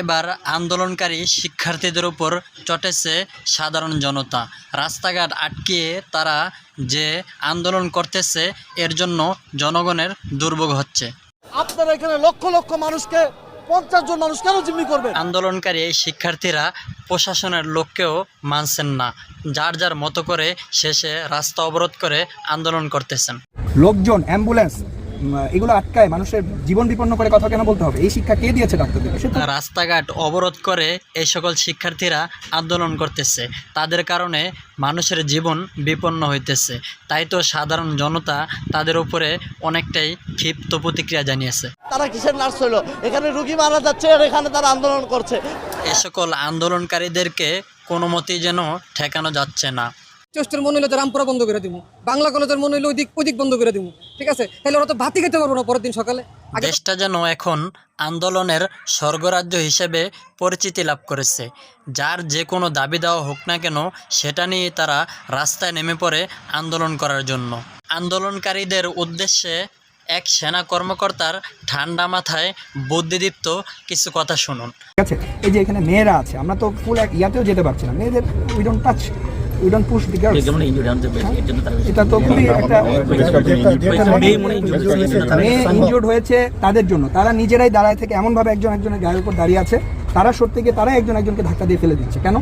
এবার আন্দোলনকারী শিক্ষার্থীদের উপর চটেছে সাধারণ জনতা। রাস্তাঘাট আটকিয়ে তারা যে আন্দোলন করতেছে এর জন্য জনগণের দুর্ভোগ হচ্ছে। আপনারা এখানে লক্ষ লক্ষ মানুষকে পঞ্চাশ জন মানুষ কেন জিম্মি করবেন? আন্দোলনকারী এই শিক্ষার্থীরা প্রশাসনের লোককেও মানছেন না। যার যার মতো করে শেষে রাস্তা অবরোধ করে আন্দোলন করতেছেন। লোকজন অ্যাম্বুলেন্স এগুলো আটকায় মানুষের জীবন বিপন্ন করে কথা কেন বলতে হবে? এই শিক্ষা কে দিয়েছে তো রাস্তাঘাট অবরোধ করে এই সকল শিক্ষার্থীরা আন্দোলন করতেছে। তাদের কারণে মানুষের জীবন বিপন্ন হইতেছে। তাই তো সাধারণ জনতা তাদের উপরে অনেকটাই ক্ষিপ্ত প্রতিক্রিয়া জানিয়েছে। তারা কিসের নার্স হইল? এখানে রুগী মারা যাচ্ছে আর এখানে তারা আন্দোলন করছে। এ সকল আন্দোলনকারীদেরকে কোনো মতেই যেন ঠেকানো যাচ্ছে না। চেষ্টার মনে হলো যে রামপুরা বন্ধ করে দিব বাংলা কলেজের মনে হলো ওইদিক ওইদিক বন্ধ করে দিব ঠিক আছে? তাহলে ওরা তো ভাতি খেতে পারব না পরের দিন সকালে। দেশটা যেন এখন আন্দোলনের স্বর্গরাজ্য হিসেবে পরিচিতি লাভ করেছে। যার যে কোনো দাবি দেওয়া হোক না কেন সেটা নিয়ে তারা রাস্তায় নেমে পড়ে আন্দোলন করার জন্য। আন্দোলনকারীদের উদ্দেশ্যে এক সেনা কর্মকর্তার ঠান্ডা মাথায় বুদ্ধিদীপ্ত কিছু কথা শুনুন। ঠিক আছে? এই যে এখানে মেয়েরা আছে আমরা তো ফুল এক ইয়াতেও যেতে পারছি না। মেয়েদের we don't touch we don't push the girls এটা তো খুবই একটা মেয়ে ইনজুর্ড হয়েছে তাদের জন্য। তারা নিজেরাই দাঁড়ায় থেকে এমনভাবে একজন একজনের গায়ের উপর দাঁড়িয়ে আছে। তারা সত্যি গিয়ে তারা একজন একজনকে ধাক্কা দিয়ে ফেলে দিচ্ছে? কেন?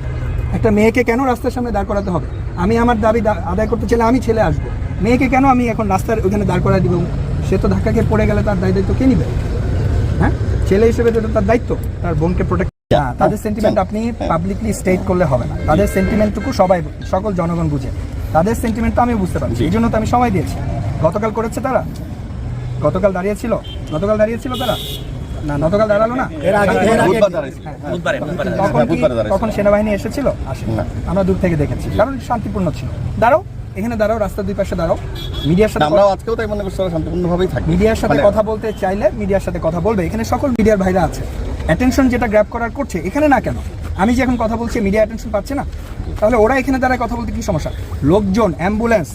একটা মেয়েকে কেন রাস্তার সামনে দাঁড় করাতে হবে? আমি আমার দাবি দা- আদায় করতে চাইলে আমি ছেলে আসব। মেয়েকে কেন আমি এখন রাস্তার ওখানে দাঁড় করাই দিব? সে তো ধাক্কা খেয়ে পড়ে গেলে তার দায় দায়িত্ব কে নিবে? হ্যাঁ? ছেলে হিসেবে তো তার দায়িত্ব তার বোনকে প্রোটেক্ট তাদের সেন্টিমেন্ট আপনি পাবলিকলি স্টেট করলে হবে না। তাদের সেন্টিমেন্টটুকু সবাই সকল জনগণ বুঝে। তাদের সেন্টিমেন্ট তো আমি বুঝতে পারছি। এই জন্য তো আমি সময় দিয়েছি। গতকাল করেছে তারা? গতকাল দাঁড়িয়েছিল গতকাল দাঁড়িয়েছিল তারা? না গতকাল দাঁড়াল না। এর আগে তখন কি তখন সেনাবাহিনী এসেছিল? আসেন। আমরা দূর থেকে দেখেছি। কারণ শান্তিপূর্ণ ছিল। দাঁড়াও এখানে দাঁড়াও রাস্তার দুই পাশে দাঁড়াও। মিডিয়ার সাথে আমরাও আজকেও তাই মনে করছি শান্তিপূর্ণভাবেই থাকি মিডিয়ার সাথে মানে- কথা বলতে চাইলে মিডিয়ার সাথে কথা বলবে। এখানে সকল মিডিয়ার ভাইরা আছে। অ্যাটেনশন যেটা গ্র্যাপ করার করছে, এখানে না কেন? আমি যে এখন কথা বলছি মিডিয়া অ্যাটেনশন পাচ্ছে না? তাহলে ওরা এখানে দাঁড়ায় কথা বলতে কি সমস্যা? লোকজন অ্যাম্বুলেন্স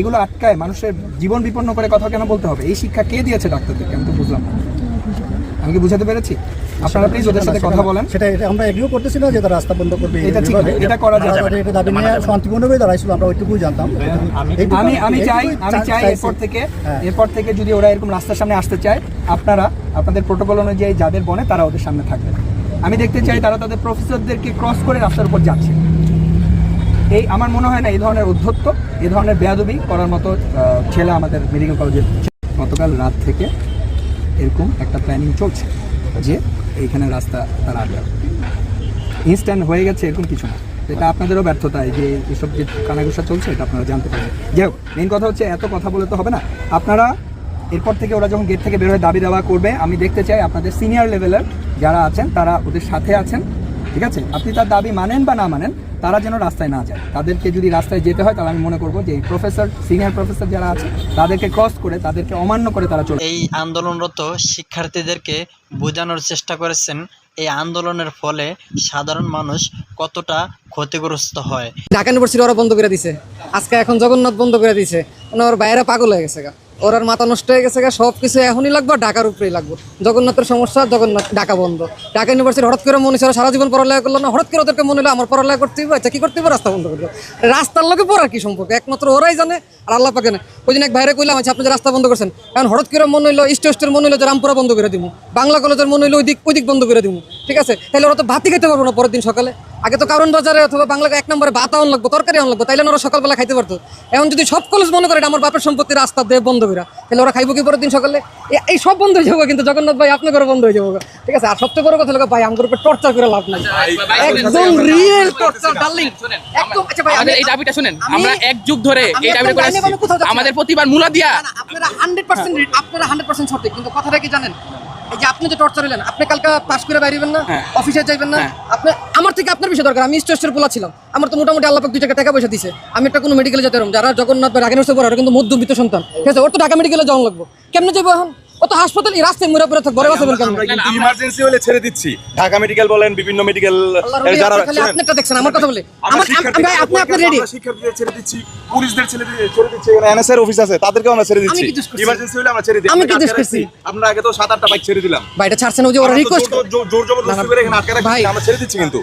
এগুলো আটকায়, মানুষের জীবন বিপন্ন করে কথা কেন বলতে হবে? এই শিক্ষা কে দিয়েছে ডাক্তারদেরকে? আমি তো বুঝলাম। আমি কি বুঝাতে পেরেছি? আপনারা প্লিজ ওদের সাথে কথা বলেন। সেটা এটা আমরা এগ্রিও করতেছি না যে তারা রাস্তা বন্ধ করবে এটা ঠিক এটা করা যাবে আমরা এটা দাবি নিয়ে শান্তিপূর্ণভাবে দাঁড়াইছিল আমরা ওইটুকুই জানতাম। আমি আমি চাই আমি চাই এরপর থেকে হ্যাঁ। এরপর থেকে যদি ওরা এরকম রাস্তার সামনে আসতে চায় আপনারা আপনাদের প্রোটোকল অনুযায়ী যাদের বনে তারা ওদের সামনে থাকবে। আমি দেখতে চাই তারা তাদের প্রফেসরদেরকে ক্রস করে রাস্তার উপর যাচ্ছে। এই আমার মনে হয় না এই ধরনের উদ্ধত্ত এই ধরনের বেয়াদবি করার মতো আহ, ছেলে আমাদের মেডিকেল কলেজে গতকাল রাত থেকে এরকম একটা প্ল্যানিং চলছে। যে এইখানে রাস্তা তারা আগে ইনস্ট্যান্ট হয়ে গেছে এরকম কিছু না। এটা আপনাদেরও ব্যর্থতা যে এসব যে কানাঘুষা চলছে, এটা আপনারা জানতে পারবেন। যাই হোক মেন কথা হচ্ছে এত কথা বলে তো হবে না। আপনারা এরপর থেকে ওরা যখন গেট থেকে বের হয়ে দাবি দাওয়া করবে, আমি দেখতে চাই আপনাদের সিনিয়র লেভেলের যারা আছেন, তারা ওদের সাথে আছেন, ঠিক আছে? আপনি তার দাবি মানেন বা না মানেন তারা যেন রাস্তায় না যায়। তাদেরকে যদি রাস্তায় যেতে হয় তাহলে আমি মনে করব যে প্রফেসর সিনিয়র প্রফেসর যারা আছে তাদেরকে ক্রস করে তাদেরকে অমান্য করে তারা চলে এই আন্দোলনরত শিক্ষার্থীদেরকে বোঝানোর চেষ্টা করেছেন। এই আন্দোলনের ফলে সাধারণ মানুষ কতটা ক্ষতিগ্রস্ত হয়। ঢাকা ইউনিভার্সিটি ওরা বন্ধ করে দিছে। আজকে এখন জগন্নাথ বন্ধ করে দিছে। মানে ওর বাইরে পাগল হয়ে গেছে গা। ওর মাথা নষ্ট হয়ে গেছে সব কিছু এখনই লাগবে ঢাকার উপরেই লাগবে। জগন্নাথের সমস্যা, জগন্নাথ, ঢাকা বন্ধ। ঢাকা ইউনিভার্সিটি হঠাৎ করে মনে সারা জীবন পড়ালেখা করল না, হঠাৎ করে ওদেরকে মনে হলো আমার পড়ালেখা করতে হবে আচ্ছা কি করতে হবে রাস্তা বন্ধ করবে রাস্তার লোকে পড়ার কি সম্পর্ক? একমাত্র ওরাই জানে আর আল্লাহ পাকে না ওই জন্য এক বাইরে কইলাম আচ্ছা আপনি যে রাস্তা বন্ধ করছেন কারণ হঠাৎ করে মনে হলো ইস্ট ওয়েস্টের মনে হলো যে রামপুরা বন্ধ করে দিব বাংলা কলেজের মনে হলো ওই দিক ওই দিক বন্ধ করে দিব ঠিক আছে? তাহলে ওরা তো ভাতি খেতে পারব না পরের দিন সকালে। আগে তো কারণ বাজারে অথবা বাংলা এক নম্বরে ভাত আন লাগবো তরকারি আন লাগবো তাইলে ওরা সকালবেলা খাইতে পারতো। এখন যদি সব কলেজ মনে করে আমার বাপের সম্পত্তি রাস্তা দিয়ে বন্ধ করে তাহলে ওরা খাইবো কি পরের দিন সকালে? এই সব বন্ধ হয়ে যাব কিন্তু জগন্নাথ ভাই আপনার ঘরে বন্ধ হয়ে যাব ঠিক আছে? আর সবচেয়ে বড় কথা ভাই আমার উপরে টর্চার করে লাভ নাই। একদম রিয়েল টর্চার ডার্লিং একদম আচ্ছা ভাই আমাদের এই দাবিটা শুনেন আমরা এক যুগ ধরে এই দাবিটা করে আসছি আমাদের প্রতিবার মূলা দিয়া। আপনারা হান্ড্রেড পার্সেন্ট আপনারা হান্ড্রেড পার্সেন্ট সঠিক কিন্তু কথাটা কি জানেন? এই যে আপনি যে টর্চার হলেন আপনি কালকে পাস করে বাইরেবেন না হ্যাঁ। অফিসে যাইবেন না? হ্যাঁ। আপনি আমার থেকে আপনার বিষয় দরকার আমি স্টেস্টের পোলা ছিলাম। আমার তো মোটামুটি আল্লাহ দুই টাকা টাকা পয়সা দিছে। আমি একটা কোনো মেডিকেলে যেতে যারা জগন্নাথ বা ঢাকা পড়ে কিন্তু মধ্যবিত্ত সন্তান। ঠিক আছে? ওর তো ঢাকা মেডিকেলে যাওয়া লাগবো। কেমনে যাব এখন? ও তো হাসপাতাল এই রাস্তায় মুড়ে পড়ে থাকবে ঘরে কিন্তু ইমার্জেন্সি হলে ছেড়ে দিচ্ছি। ঢাকা মেডিকেল বলেন বিভিন্ন মেডিকেল যারা আপনারটা দেখছেন আমার কথা বলে। আমরা ভাই আপনি আপনি রেডি শিক্ষার্থীদের ছেড়ে দিচ্ছি পুলিশদের ছেড়ে দিচ্ছি এখানে এনএসআর অফিস আছে তাদেরকেও আমরা ছেড়ে দিচ্ছি? ইমার্জেন্সি হলে আমরা ছেড়ে দিই আমি কি দোষ করছি? আমরা আগে তো সাত আটটা বাইক ছেড়ে দিলাম। ভাই এটা ছাড়ছেন ওই যে ওরা রিকোয়েস্ট জোর- জোর- জোর জবরদস্তি করে এখানে আটকে রাখছি ভাই। আমরা ছেড়ে দিচ্ছি কিন্তু।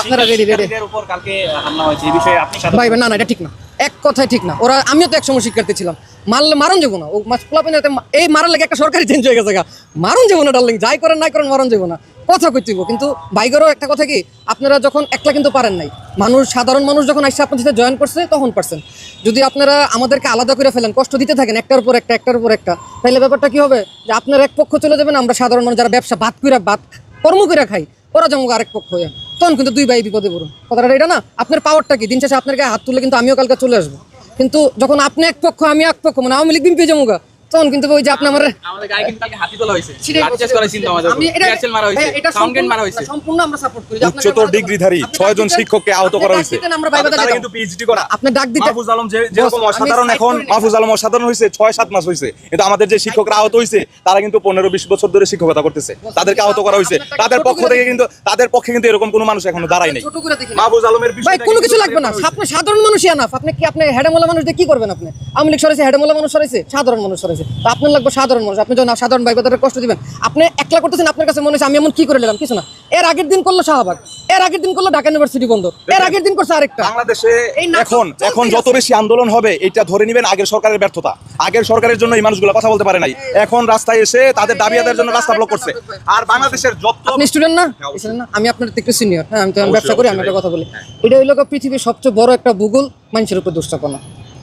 আপনারা ready, ready। উপর কালকে হামলা হয়েছে এই বিষয়ে আপনি ভাই, না না এটা ঠিক না। এক কথাই ঠিক না। ওরা আমিও তো এক সময় শিক্ষার্থী ছিলাম। মারলে মারণ যাব না। ও মাছ পোলাপেন এই মারার লাগে একটা সরকারি চেঞ্জ হয়ে গেছে গা। মারণ যাব না ডার্লিং যাই করেন, নাই করেন, মারণ যাব না। কথা কইতেইব কিন্তু বাইকেরও একটা কথা কি, আপনারা যখন একলা কিন্তু পারেন নাই, মানুষ সাধারণ মানুষ যখন আসছে আপনার সাথে জয়েন করছে, তখন পারছেন। যদি আপনারা আমাদেরকে আলাদা করে ফেলেন, কষ্ট দিতে থাকেন, একটার উপর একটা, একটার উপর একটা তাহলে ব্যাপারটা কি হবে? যে আপনার এক পক্ষ চলে যাবেন, আমরা সাধারণ মানুষ যারা ব্যবসা ভাত করে ভাত কর্ম করে খাই। ওরা যেমন আরেক পক্ষ হয়ে তখন কিন্তু দুই ভাই বিপদে পড়ুন। কথাটা এটা না, আপনার পাওয়ারটা কি? দিন শেষে আপনার গায়ে হাত তুলে কিন্তু আমিও কালকে চলে আসব। কিন্তু যখন আপনি এক পক্ষ, আমি এক পক্ষ মানে আওয়ামী লীগ বিএনপি জমুগা তখন কিন্তু ওই যে আপনি আমার আমাদের গায়ে কিন্তু হাতি তোলা হয়েছে। সেটাই লাঠিচার্জ করা আমাদের ক্যাসেল মারা হয়েছে। সাউন্ড গ্রেন মারা হয়েছে। সম্পূর্ণ আমরা সাপোর্ট করি যে উচ্চতর ডিগ্রিধারী দিতেন- শিক্ষককে আহত করা ডাক হয়েছে। দিতেন, আমরা ভাইবা তারা কিন্তু পিএইচডি করা। আপনি ডাক দিতে মাহফুজ আলম যে যেরকম অসাধারণ এখন মাহফুজ আলম অসাধারণ হয়েছে ছয় সাত মাস হয়েছে। কিন্তু আমাদের যে শিক্ষকরা আহত হয়েছে তারা কিন্তু পনেরো বিশ বছর ধরে শিক্ষকতা করতেছে। তাদেরকে আহত করা হয়েছে। তাদের পক্ষ থেকে কিন্তু তাদের পক্ষে কিন্তু এরকম কোনো মানুষ এখনও দাঁড়ায় নাই। মাহফুজ আলমের ভাই কোনো কিছু লাগবে না। আপনি সাধারণ মানুষই আনাফ। আপনি কি আপনি হেডেমলা মানুষ দিয়ে কি করবেন আপনি? আওয়ামী লীগ সরাইছে হেডেমলা মানুষ সরাইছে সাধারণ মানুষ সরাইছে। তো আপনার লাগবে সাধারণ মানুষ। আপনি যখন সাধারণ ভাই তাদের কষ্ট দিবেন আপনি একলা করতেছেন আপনার কাছে মনে হচ্ছে আমি এমন কি করে নিলাম? কিছু না। এর আগের দিন করল শাহবাগ। এর আগের দিন করল ঢাকা ইউনিভার্সিটি বন্ধ। এর আগের দিন করছে আরেকটা। বাংলাদেশে এখন এখন যত বেশি আন্দোলন হবে এটা ধরে নেবেন আগের সরকারের ব্যর্থতা। আগের সরকারের জন্য এই মানুষগুলো কথা বলতে পারে নাই। এখন রাস্তায় এসে তাদের দাবি আদায়ের জন্য রাস্তা ব্লক করছে। আর বাংলাদেশের যত আপনি স্টুডেন্ট না? হ্যাঁ, না? আমি আপনার থেকে সিনিয়র হ্যাঁ আমি তো ব্যবসা করি আমি একটা কথা বলি। এটা হইল পৃথিবীর সবচেয়ে বড় একটা ভূগোল মানুষের উপর দুষ্টাপনা।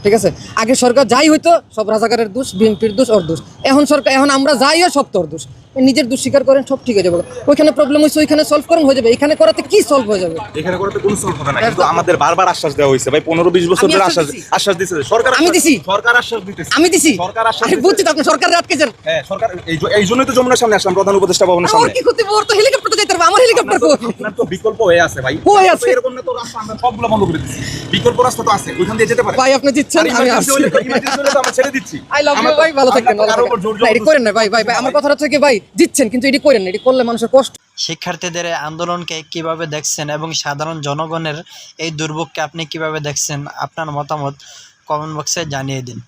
ঠিক আছে? আগে সরকার যাই হইতো সব রাজাকারের দোষ বিএনপির দোষ ওর দোষ। এখন সরকার এখন আমরা যাইও সব তোর দোষ। নিজের দোষ স্বীকার করেন সব ঠিক হয়ে যাবে। ওইখানে প্রবলেম হয়েছে ওইখানে সলভ করেন হয়ে যাবে। এখানে করাতে কি সলভ হয়ে যাবে? এখানে করতে কোনো সলভ হবে না কিন্তু আমাদের বারবার আশ্বাস দেওয়া হয়েছে। ভাই পনেরো বিশ বছর ধরে আশ্বাস আশ্বাস দিছি। দিচ্ছে সরকার আমি দিছি। সরকার আশ্বাস দিতেছে। আমি দিছি। সরকার আশ্বাস আরে বুঝছি তো আপনি সরকার আটকেছেন হ্যাঁ সরকার এই এই জন্যই তো যমুনার সামনে আসলাম প্রধান উপদেষ্টা ভবনের সামনে। কি করতে তো হেলিকপ্টার তো যেতে হবে আমার হেলিকপ্টার কো আপনার তো বিকল্প হয়ে আছে ভাই। হয়ে আছে। এরকম না তো রাস্তা আমরা সবগুলো বন্ধ করে দিচ্ছি বিকল্প রাস্তা তো আছে ওইখান দিয়ে যেতে পারে। ভাই আপনি দিচ্ছেন আর আমি আসছি। ছেড়ে দিচ্ছি। আই লাভ ইউ ভাই ভালো আমরা থাকবেন তো ভালো কারোর উপর জোর থাকবেন না, এটি করেন না ভাই ভাই ভাই আমার কথাটা হচ্ছে কি ভাই দিচ্ছেন কিন্তু এটি করেন না এটি করলে মানুষের কষ্ট। শিক্ষার্থীদের আন্দোলনকে কীভাবে দেখছেন এবং সাধারণ জনগণের এই দুর্ভোগকে আপনি কীভাবে দেখছেন আপনার মতামত কমেন্ট বক্সে জানিয়ে দিন।